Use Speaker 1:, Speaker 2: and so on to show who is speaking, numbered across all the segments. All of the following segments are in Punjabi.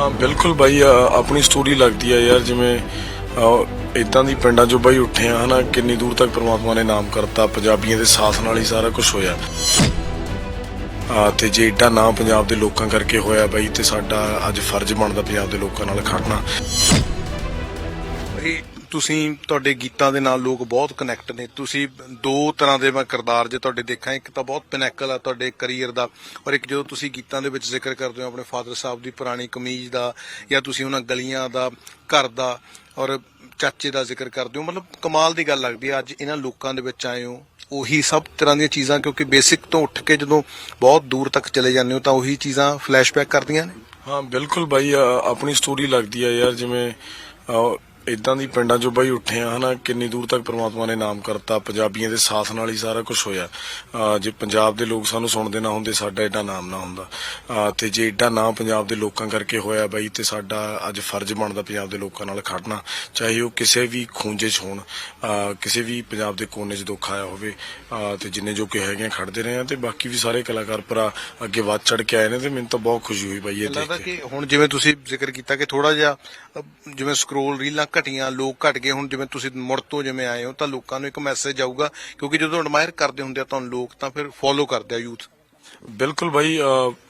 Speaker 1: ਹਾਂ, ਬਿਲਕੁਲ ਬਾਈ ਆਪਣੀ ਸਟੋਰੀ ਲੱਗਦੀ ਆ ਯਾਰ, ਜਿਵੇਂ ਇਦਾਂ ਦੀ ਪਿੰਡਾਂ 'ਚੋਂ ਬਾਈ ਉੱਠੇ ਆ, ਹਨਾ, ਕਿੰਨੀ ਦੂਰ ਤੱਕ ਪ੍ਰਮਾਤਮਾ ਨੇ ਨਾਮ ਕਰਤਾ, ਪੰਜਾਬੀਆਂ ਦੇ ਸਾਥ ਨਾਲ ਹੀ ਸਾਰਾ ਕੁਝ ਹੋਇਆ। ਆ, ਤੇ ਜੇ ਏਡਾ ਨਾਮ ਪੰਜਾਬ ਦੇ ਲੋਕਾਂ ਕਰਕੇ ਹੋਇਆ ਬਾਈ, ਤੇ ਸਾਡਾ ਅੱਜ ਫਰਜ਼ ਬਣਦਾ ਪੰਜਾਬ ਦੇ ਲੋਕਾਂ ਨਾਲ ਖੜਨਾ।
Speaker 2: ਬਈ ਤੁਸੀਂ ਤੁਹਾਡੇ ਗੀਤਾਂ ਦੇ ਨਾਲ ਲੋਕ ਬਹੁਤ ਕਨੈਕਟ ਨੇ। ਤੁਸੀਂ ਦੋ ਤਰ੍ਹਾਂ ਦੇ ਮੈਂ ਕਿਰਦਾਰ ਜੇ ਤੁਹਾਡੇ ਦੇਖਾਂ, ਇੱਕ ਤਾਂ ਬਹੁਤ ਪਿਨੈਕਲ ਆ ਤੁਹਾਡੇ ਕੈਰੀਅਰ ਦਾ ਔਰ ਇੱਕ ਜਦੋਂ ਤੁਸੀਂ ਗੀਤਾਂ ਦੇ ਵਿੱਚ ਜ਼ਿਕਰ ਕਰਦੇ ਹੋ ਆਪਣੇ ਫਾਦਰ ਸਾਹਿਬ ਦੀ ਪੁਰਾਣੀ ਕਮੀਜ਼ ਦਾ ਜਾਂ ਤੁਸੀਂ ਉਹਨਾਂ ਗਲੀਆਂ ਦਾ, ਘਰ ਦਾ ਔਰ ਚਾਚੇ ਦਾ ਜ਼ਿਕਰ ਕਰਦੇ ਹੋ, ਮਤਲਬ ਕਮਾਲ ਦੀ ਗੱਲ ਲੱਗਦੀ ਹੈ ਅੱਜ ਇਹਨਾਂ ਲੋਕਾਂ ਦੇ ਵਿੱਚ ਆਏ ਹੋ, ਉਹੀ ਸਭ ਤਰ੍ਹਾਂ ਦੀਆਂ ਚੀਜ਼ਾਂ ਕਿਉਂਕਿ ਬੇਸਿਕ ਤੋਂ ਉੱਠ ਕੇ ਜਦੋਂ ਬਹੁਤ ਦੂਰ ਤੱਕ ਚਲੇ ਜਾਂਦੇ ਹੋ ਤਾਂ ਉਹੀ ਚੀਜ਼ਾਂ ਫਲੈਸ਼ਬੈਕ ਕਰਦੀਆਂ ਨੇ।
Speaker 1: ਹਾਂ, ਬਿਲਕੁਲ ਬਾਈ ਆਪਣੀ ਸਟੋਰੀ ਲੱਗਦੀ ਹੈ ਯਾਰ, ਜਿਵੇਂ ਇਦਾਂ ਦੀ ਪਿੰਡਾਂ 'ਚੋਂ ਬਾਈ ਉੱਠੇ ਆ ਹਨਾ ਕਿੰਨੀ ਦੂਰ ਤੱਕ ਪ੍ਰਮਾਤਮਾ ਨੇ ਨਾਮ ਕਰਤਾ ਪੰਜਾਬੀਆਂ ਦੇ ਸਾਥ ਨਾਲ ਹੀ ਸਾਰਾ ਕੁਝ ਹੋਇਆ। ਜੇ ਪੰਜਾਬ ਦੇ ਲੋਕ ਸਾਨੂੰ ਸੁਣਦੇ ਨਾ ਹੁੰਦੇ ਸਾਡਾ ਏਡਾ ਨਾਮ ਨਾ ਹੁੰਦਾ। ਤੇ ਜੇ ਏਡਾ ਨਾ ਪੰਜਾਬ ਦੇ ਲੋਕਾਂ ਕਰਕੇ ਹੋਇਆ ਬਾਈ ਤੇ ਸਾਡਾ ਅੱਜ ਫਰਜ਼ ਬਣਦਾ ਪੰਜਾਬ ਦੇ ਲੋਕਾਂ ਨਾਲ ਖੜਨਾ ਚਾਹੇ ਉਹ ਕਿਸੇ ਵੀ ਖੂੰਜੇ 'ਚ ਹੋਣ ਕਿਸੇ ਵੀ ਪੰਜਾਬ ਦੇ ਕੋਨੇ 'ਚ ਦੁੱਖ ਆਇਆ ਹੋਵੇ ਤੇ ਜਿੰਨੇ ਜੋ ਕਿ ਹੈਗੇ ਖੜਦੇ ਰਹੇ ਆ ਤੇ ਬਾਕੀ ਵੀ ਸਾਰੇ ਕਲਾਕਾਰ ਭਰਾ ਅੱਗੇ ਵੱਧ ਚੜ ਕੇ ਆਏ ਨੇ ਤੇ ਮੈਨੂੰ ਤਾਂ ਬਹੁਤ ਖੁਸ਼ੀ ਹੋਈ ਬਾਈ ਇਹ ਦੇਖ ਕੇ।
Speaker 2: ਹੁਣ ਜਿਵੇਂ ਤੁਸੀਂ ਜ਼ਿਕਰ ਕੀਤਾ ਕਿ ਥੋੜਾ ਜਿਹਾ ਜਿਵੇਂ ਸਕਰੋਲ ਰੀਲਾਂ ਘਟੀਆਂ, ਲੋਕ ਘਟ ਗਏ। ਹੁਣ ਜਿਵੇਂ ਤੁਸੀਂ ਮੁੜ ਤੋਂ ਜਿਵੇਂ ਆਏ ਹੋ ਤਾਂ ਲੋਕਾਂ ਨੂੰ ਇੱਕ ਮੈਸੇਜ ਆਊਗਾ, ਕਿਉਂਕਿ ਜਦੋਂ ਐਡਮਾਇਰ ਕਰਦੇ ਹੁੰਦੇ ਆ ਤੁਹਾਨੂੰ ਲੋਕ, ਤਾਂ ਫਿਰ ਫੋਲੋ ਕਰਦੇ ਆ ਯੂਥ
Speaker 1: ਬਿਲਕੁਲ ਬਾਈ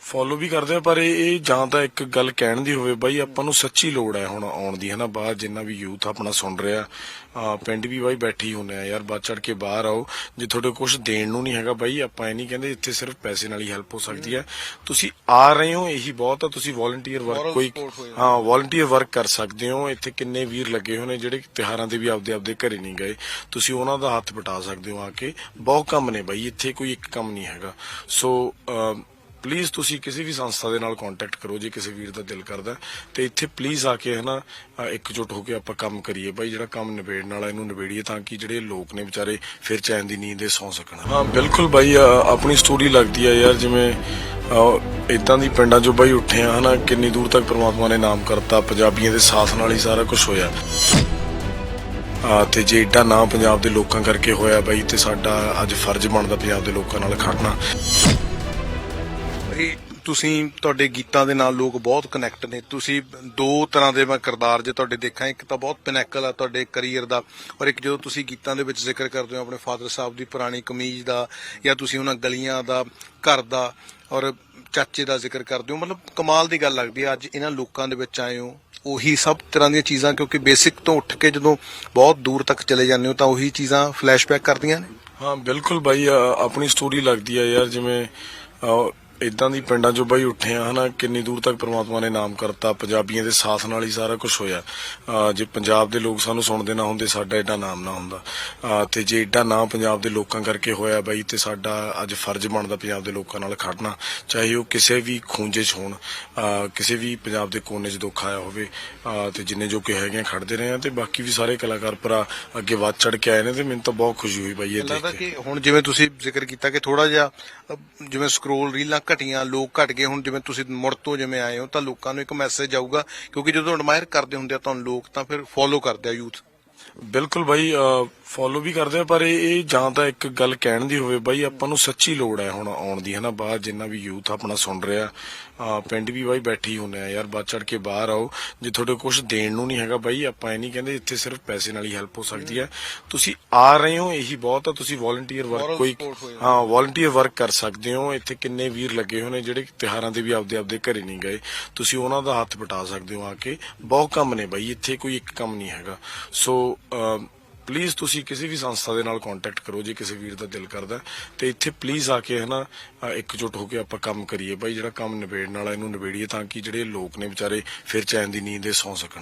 Speaker 1: ਫੋਲੋ ਵੀ ਕਰਦੇ ਆ ਪਰ ਇਹ ਜਾਂ ਤਾਂ ਇੱਕ ਗੱਲ ਕਹਿਣ ਦੀ ਹੋਵੇ ਬਾਈ ਆਪਾਂ ਨੂੰ ਸੱਚੀ ਲੋੜ ਹੈ ਹੁਣ ਆਉਣ ਦੀ ਹਨਾ? ਬਾਹਰ ਜਿੰਨਾ ਵੀ ਯੂਥ ਆਪਣਾ ਸੁਣ ਰਿਹਾ ਪਿੰਡ ਵੀ ਬਾਈ ਬੈਠੇ ਹੁੰਨੇ ਆ ਯਾਰ ਬਾਅਦ ਚੜ ਕੇ ਬਾਹਰ ਆਓ। ਜੇ ਤੁਹਾਡੇ ਕੁਝ ਦੇਣ ਨੂੰ ਨਹੀਂ ਹੈਗਾ ਬਾਈ ਆਪਾਂ ਇਹ ਨਹੀਂ ਕਹਿੰਦੇ ਇੱਥੇ ਸਿਰਫ ਪੈਸੇ ਨਾਲ ਹੀ ਹੈਲਪ ਹੋ ਸਕਦੀ ਹੈ। ਤੁਸੀਂ ਆ ਰਹੇ ਹੋ ਇਹੀ ਬਹੁਤ ਆ ਤੁਸੀਂ ਵੋਲੰਟੀਅਰ ਵਰਕ ਕੋਈ
Speaker 2: ਹੋ
Speaker 1: ਵੋਲੰਟੀਅਰ ਵਰਕ ਕਰ ਸਕਦੇ ਹੋ। ਇੱਥੇ ਕਿੰਨੇ ਵੀਰ ਲੱਗੇ ਹੋਏ ਨੇ ਜਿਹੜੇ ਤਿਹਾਰਾਂ ਦੇ ਵੀ ਆਪਦੇ ਆਪਦੇ ਘਰੇ ਨਹੀਂ ਗਏ। ਤੁਸੀਂ ਉਹਨਾਂ ਦਾ ਹੱਥ ਬਟਾ ਸਕਦੇ ਹੋ ਆ ਕੇ। ਬਹੁਤ ਕੰਮ ਨੇ ਬਾਈ ਇੱਥੇ ਕੋਈ ਇੱਕ ਕੰਮ ਨਹੀਂ ਹੈਗਾ। ਸੋ ਪਲੀਜ਼ ਤੁਸੀਂ ਕਿਸੇ ਵੀ ਸੰਸਥਾ ਦੇ ਨਾਲ ਕੰਟੈਕਟ ਕਰੋ ਜੇ ਕਿਸੇ ਵੀਰ ਦਾ ਦਿਲ ਕਰਦਾ ਤੇ ਇੱਥੇ ਪਲੀਜ਼ ਆ ਕੇ ਹਨਾ ਇਕਜੁੱਟ ਹੋ ਕੇ ਆਪਾਂ ਕੰਮ ਕਰੀਏ ਬਾਈ, ਜਿਹੜਾ ਕੰਮ ਨਿਬੇੜਨ ਵਾਲਾ ਇਹਨੂੰ ਨਿਬੇੜੀਏ ਤਾਂ ਕਿ ਜਿਹੜੇ ਲੋਕ ਨੇ ਵਿਚਾਰੇ ਫਿਰ ਚੈਨ ਦੀ ਨੀਂਦ ਦੇ ਸੌਂ ਸਕਣ। ਹਾਂ, ਬਿਲਕੁਲ ਬਾਈ ਆਪਣੀ ਸਟੋਰੀ ਲੱਗਦੀ ਹੈ ਯਾਰ, ਜਿਵੇਂ ਇਦਾਂ ਦੀ ਪਿੰਡਾਂ 'ਚੋਂ ਬਾਈ ਉੱਠੇ ਆ ਹਨਾ, ਕਿੰਨੀ ਦੂਰ ਤੱਕ ਪ੍ਰਮਾਤਮਾ ਨੇ ਨਾਮ ਕਰਤਾ, ਪੰਜਾਬੀਆਂ ਦੇ ਸਾਥ ਨਾਲ ਹੀ ਸਾਰਾ ਕੁਝ ਹੋਇਆ। ਤੇ ਜੇ ਏਡਾ ਨਾ ਪੰਜਾਬ ਦੇ ਲੋਕਾਂ ਕਰਕੇ ਹੋਇਆ ਬਾਈ, ਤੇ ਸਾਡਾ ਅੱਜ ਫਰਜ਼ ਬਣਦਾ ਪੰਜਾਬ ਦੇ ਲੋਕਾਂ ਨਾਲ ਖੜਨਾ।
Speaker 2: ਬਈ ਤੁਸੀਂ ਤੁਹਾਡੇ ਗੀਤਾਂ ਦੇ ਨਾਲ ਲੋਕ ਬਹੁਤ ਕਨੈਕਟ ਨੇ। ਤੁਸੀਂ ਦੋ ਤਰ੍ਹਾਂ ਦੇ ਮੈਂ ਕਿਰਦਾਰ ਜੇ ਤੁਹਾਡੇ ਦੇਖਾਂ, ਇੱਕ ਤਾਂ ਬਹੁਤ ਪਿਨੈਕਲ ਆ ਤੁਹਾਡੇ ਕੈਰੀਅਰ ਦਾ ਔਰ ਇੱਕ ਜਦੋਂ ਤੁਸੀਂ ਗੀਤਾਂ ਦੇ ਵਿੱਚ ਜ਼ਿਕਰ ਕਰਦੇ ਹੋ ਆਪਣੇ ਫਾਦਰ ਸਾਹਿਬ ਦੀ ਪੁਰਾਣੀ ਕਮੀਜ਼ ਦਾ ਜਾਂ ਤੁਸੀਂ ਉਹਨਾਂ ਗਲੀਆਂ ਦਾ, ਘਰ ਦਾ ਔਰ ਚਾਚੇ ਦਾ ਜ਼ਿਕਰ ਕਰਦੇ ਹੋ, ਮਤਲਬ ਕਮਾਲ ਦੀ ਗੱਲ ਲੱਗਦੀ ਹੈ ਅੱਜ ਇਹਨਾਂ ਲੋਕਾਂ ਦੇ ਵਿੱਚ ਆਏ ਹੋ, ਉਹੀ ਸਭ ਤਰ੍ਹਾਂ ਦੀਆਂ ਚੀਜ਼ਾਂ ਕਿਉਂਕਿ ਬੇਸਿਕ ਤੋਂ ਉੱਠ ਕੇ ਜਦੋਂ ਬਹੁਤ ਦੂਰ ਤੱਕ ਚਲੇ ਜਾਂਦੇ ਹੋ ਤਾਂ ਉਹੀ ਚੀਜ਼ਾਂ ਫਲੈਸ਼ਬੈਕ ਕਰਦੀਆਂ ਨੇ।
Speaker 1: ਹਾਂ, ਬਿਲਕੁਲ ਬਾਈ ਆਪਣੀ ਸਟੋਰੀ ਲੱਗਦੀ ਆ ਯਾਰ, ਜਿਵੇਂ ਇਦਾਂ ਦੀ ਪਿੰਡਾਂ 'ਚੋਂ ਬਾਈ ਉੱਠੇ ਆ ਹਨਾ ਕਿੰਨੀ ਦੂਰ ਤੱਕ ਪ੍ਰਮਾਤਮਾ ਨੇ ਨਾਮ ਕਰਤਾ ਪੰਜਾਬੀਆਂ ਦੇ ਸਾਥ ਨਾਲ ਹੀ ਸਾਰਾ ਕੁਝ ਹੋਇਆ। ਜੇ ਪੰਜਾਬ ਦੇ ਲੋਕ ਸਾਨੂੰ ਸੁਣਦੇ ਨਾ ਹੁੰਦੇ ਸਾਡਾ ਏਡਾ ਨਾਮ ਨਾ ਹੁੰਦਾ। ਤੇ ਜੇ ਏਡਾ ਨਾ ਪੰਜਾਬ ਦੇ ਲੋਕਾਂ ਕਰਕੇ ਹੋਇਆ ਬਾਈ ਤੇ ਸਾਡਾ ਅੱਜ ਫਰਜ਼ ਬਣਦਾ ਪੰਜਾਬ ਦੇ ਲੋਕਾਂ ਨਾਲ ਖੜਨਾ ਚਾਹੇ ਉਹ ਕਿਸੇ ਵੀ ਖੂੰਜੇ 'ਚ ਹੋਣ ਕਿਸੇ ਵੀ ਪੰਜਾਬ ਦੇ ਕੋਨੇ 'ਚ ਦੁੱਖ ਆਇਆ ਹੋਵੇ ਤੇ ਜਿੰਨੇ ਜੋ ਕਿ ਹੈਗੇ ਆ ਖੜਦੇ ਰਹੇ ਆ ਤੇ ਬਾਕੀ ਵੀ ਸਾਰੇ ਕਲਾਕਾਰ ਭਰਾ ਅੱਗੇ ਵੱਧ ਚੜ ਕੇ ਆਏ ਨੇ ਤੇ ਮੈਨੂੰ ਤਾਂ ਬਹੁਤ ਖੁਸ਼ੀ ਹੋਈ ਬਾਈ ਇਹ ਦੇਖ ਕੇ।
Speaker 2: ਹੁਣ ਜਿਵੇਂ ਤੁਸੀਂ ਜ਼ਿਕਰ ਕੀਤਾ ਕਿ ਥੋੜਾ ਜਿਹਾ ਜਿਵੇਂ ਸਕਰੋਲ ਰੀਲਾਂ ਘਟੀਆਂ, ਲੋਕ ਘਟ ਗਏ, ਹੁਣ ਜਿਵੇਂ ਤੁਸੀਂ ਮੁੜ ਤੋਂ ਜਿਵੇਂ ਆਏ ਹੋ, ਤਾਂ ਲੋਕਾਂ ਨੂੰ ਇੱਕ ਮੈਸੇਜ ਜਾਊਗਾ ਕਿਉਂਕਿ ਜਦੋਂ ਐਡਮਾਇਰ ਕਰਦੇ ਹੁੰਦੇ ਆ ਤੁਹਾਨੂੰ ਲੋਕ, ਤਾਂ ਫਿਰ ਫੋਲੋ ਕਰਦੇ ਆ ਯੂਥ
Speaker 1: ਬਿਲਕੁਲ ਬਾਈ ਫੋਲੋ ਵੀ ਕਰਦੇ ਆ ਪਰ ਇਹ ਜਾਂ ਤਾਂ ਇੱਕ ਗੱਲ ਕਹਿਣ ਦੀ ਹੋਵੇ ਬਾਈ ਆਪਾਂ ਨੂੰ ਸੱਚੀ ਲੋੜ ਹੈ ਹੁਣ ਆਉਣ ਦੀ ਹਨਾ? ਬਾਹਰ ਜਿੰਨਾ ਵੀ ਯੂਥ ਆਪਣਾ ਸੁਣ ਰਿਹਾ ਪਿੰਡ ਵੀ ਬਾਈ ਬੈਠੇ ਹੁੰਨੇ ਆ ਯਾਰ ਬਾਅਦ ਚੜ ਕੇ ਬਾਹਰ ਆਓ ਜੇ ਤੁਹਾਡੇ ਕੁਝ ਦੇਣ ਨੂੰ ਨਹੀਂ ਹੈਗਾ ਬਾਈ ਆਪਾਂ ਇਹ ਨਹੀਂ ਕਹਿੰਦੇ ਇੱਥੇ ਸਿਰਫ ਪੈਸੇ ਨਾਲ ਹੀ ਹੈਲਪ ਹੋ ਸਕਦੀ ਹੈ। ਤੁਸੀਂ ਆ ਰਹੇ ਹੋ ਇਹੀ ਬਹੁਤ ਆ ਤੁਸੀਂ ਵੋਲੰਟੀਅਰ ਵਰਕ ਕੋਈ ਹੋ ਵੋਲੰਟੀਅਰ ਵਰਕ ਕਰ ਸਕਦੇ ਹੋ ਇੱਥੇ ਕਿੰਨੇ ਵੀਰ ਲੱਗੇ ਹੋਏ ਨੇ ਜਿਹੜੇ ਤਿਹਾਰਾਂ ਦੇ ਵੀ ਆਪਦੇ ਆਪਦੇ ਘਰੇ ਨਹੀਂ ਗਏ। ਤੁਸੀਂ ਉਹਨਾਂ ਦਾ ਹੱਥ ਬਟਾ ਸਕਦੇ ਹੋ ਆ ਕੇ ਬਹੁਤ ਕੰਮ ਨੇ ਬਾਈ ਇੱਥੇ ਕੋਈ ਇੱਕ ਕੰਮ ਨਹੀਂ ਹੈਗਾ। ਸੋ ਪਲੀਜ਼ ਤੁਸੀਂ ਕਿਸੇ ਵੀ ਸੰਸਥਾ ਦੇ ਨਾਲ ਕੰਟੈਕਟ ਕਰੋ ਜੇ ਕਿਸੇ ਵੀਰ ਦਾ ਦਿਲ ਕਰਦਾ ਤੇ ਇੱਥੇ ਪਲੀਜ਼ ਆ ਕੇ ਹਨਾ ਅ, ਇਕਜੁੱਟ ਹੋ ਕੇ ਆਪਾਂ ਕੰਮ ਕਰੀਏ। ਬਾਈ ਜਿਹੜਾ ਕੰਮ ਨਿਬੇੜਨ ਵਾਲਾ ਇਹਨੂੰ ਨਿਬੇੜੀਏ ਤਾਂ ਕਿ ਜਿਹੜੇ ਲੋਕ ਨੇ ਵਿਚਾਰੇ ਫਿਰ ਚੈਨ ਦੀ ਨੀਂਦ ਦੇ ਸੌਂ ਸਕਣ।